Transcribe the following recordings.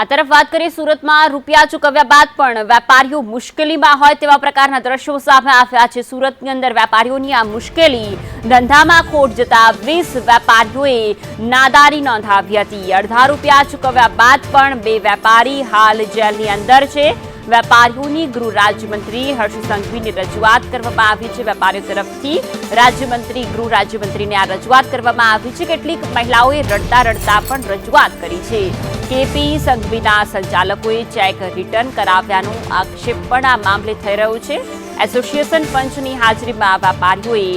આ તરફ વાત કરીએ સુરતમાં રૂપિયા ચૂકવ્યા બાદ પણ વેપારીઓ મુશ્કેલીમાં હોય તેવા પ્રકારના દ્રશ્યો સામે આવ્યા છે. સુરતની અંદર વેપારીઓની આ મુશ્કેલી, ધંધામાં ખોટ જતા વીસ વેપારીઓએ નાદારી નોંધાવી હતી. અડધા રૂપિયા ચૂકવ્યા બાદ પણ બે વેપારી હાલ જેલની અંદર છે. વેપારીઓની ગૃહ રાજ્યમંત્રી હર્ષ સંઘવીની રજૂઆત કરવામાં આવી છે. વેપારીઓ તરફથી રાજ્યમંત્રી ગૃહ રાજ્યમંત્રીને આ રજૂઆત કરવામાં આવી છે. કેટલીક મહિલાઓએ રડતા રડતા પણ રજૂઆત કરી છે. કેપી સંઘવીના સંચાલકોએ ચેક રિટર્ન કરાવ્યાનો આક્ષેપ પણ આ મામલે થઈ રહ્યો છે. એસોસિએશન પંચની હાજરીમાં વેપારીઓએ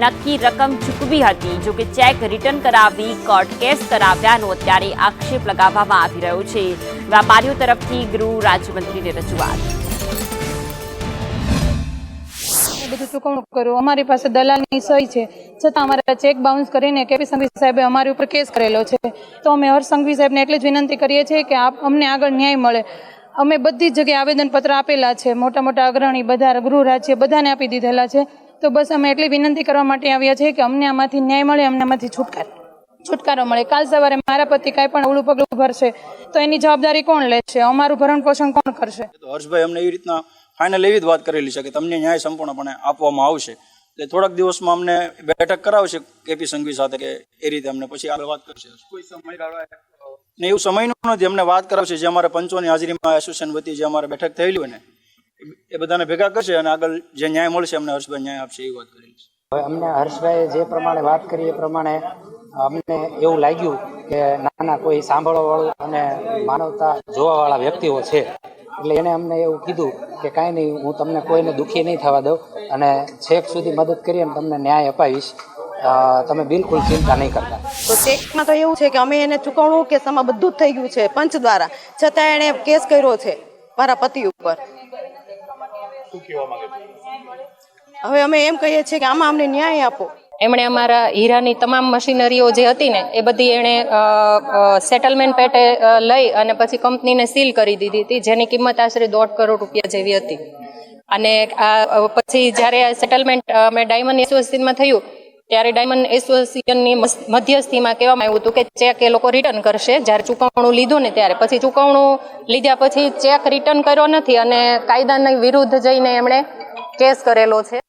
નક્કી રકમ ચૂકવી હતી. જો કે ચેક રિટર્ન કરાવી કોર્ટ કેસ કરાવ્યાનો અત્યારે આક્ષેપ લગાવવામાં આવી રહ્યો છે. વેપારીઓ તરફથી ગૃહ રાજ્યમંત્રીને રજૂઆત. બધું ચૂકવણું કર્યું? અમારી પાસે દલાલની સહી છે. છતાં અમારા ચેક બાઉન્સ કરીને કેપી સંઘવી સાહેબે અમારી ઉપર કેસ કરેલો છે. તો અમે હર્ષ સંઘવી સાહેબને એટલી જ વિનંતી કરીએ છીએ કે આપ અમને આગળ ન્યાય મળે. અમે બધી જ જગ્યાએ આવેદનપત્ર આપેલા છે. મોટા મોટા અગ્રણી બધા ગૃહ રાજ્ય બધાને આપી દીધેલા છે. તો બસ અમે એટલી વિનંતી કરવા માટે આવ્યા છીએ કે અમને આમાંથી ન્યાય મળે, અમને આમાંથી છુટકારો. છુટકારો મળે. કાલ સવારે મારા પતિ કાંઈ પણ અવળું પગલું ભરશે તો એની જવાબદારી કોણ લેશે અમારું ભરણ પોષણ કોણ કરશે? તો હર્ષભાઈ અમને એવી રીતના ફાઇનલ એવી જ વાત કરેલી છે કે તમને ન્યાય સંપૂર્ણપણે આપવામાં આવશે. એટલે થોડાક દિવસમાં અમને બેઠક કરાવશે કેપી સંઘવી સાથે કે એ રીતે અમને પછી આગળ વાત કરશે. કોઈ સમય ને એવું સમયનું નથી. અમને વાત કરાવશે જે અમારે પંચોની હાજરીમાં એસોસિએશન વતી જે અમારે બેઠક થયેલી હોય ને એ બધાને ભેગા કરશે અને આગળ જે ન્યાય મળશે અમને હર્ષભાઈ ન્યાય આપશે એવી વાત કરેલી છે. હવે અમને હર્ષભાઈએ જે પ્રમાણે વાત કરી એ પ્રમાણે અમને એવું લાગ્યું કે નાના કોઈ સાંભળવાવાળું અને માનવતા જોવાવાળા વ્યક્તિઓ છે. એટલે એને અમને એવું કીધું કે કાંઈ નહીં હું તમને કોઈને દુઃખી નહીં થવા દઉં અને છેક સુધી મદદ કરી અને તમને ન્યાય અપાવીશ. તમે બિલકુલ ચિંતા નહીં કરતા. તો ચેકમાં તો એવું છે કે અમે એને ચૂકવણું કે સમા બધું જ થઈ ગયું છે પંચ દ્વારા. છતાં એણે કેસ કર્યો છે મારા પતિ ઉપર. હવે અમે એમ કહીએ છીએ કે આમાં અમને ન્યાય આપો. એમણે અમારા હીરાની તમામ મશીનરીઓ જે હતી ને, એ બધી એણે સેટલમેન્ટ પેટે લઈ અને પછી કંપનીને સીલ કરી દીધી હતી, જેની કિંમત આશરે દોઢ કરોડ રૂપિયા જેવી હતી. અને આ પછી જ્યારે સેટલમેન્ટ અમે ડાયમંડ એસોસિએશનમાં થયું, ત્યારે ડાયમંડ એસોસિએશનની મધ્યસ્થીમાં કહેવામાં આવ્યું હતું કે ચેક એ લોકો રિટર્ન કરશે. જ્યારે ચૂકવણું લીધું ને ત્યારે, પછી ચૂકવણું લીધા પછી ચેક રિટર્ન કર્યો નથી અને કાયદાની વિરુદ્ધ જઈને એમણે કેસ કરેલો છે.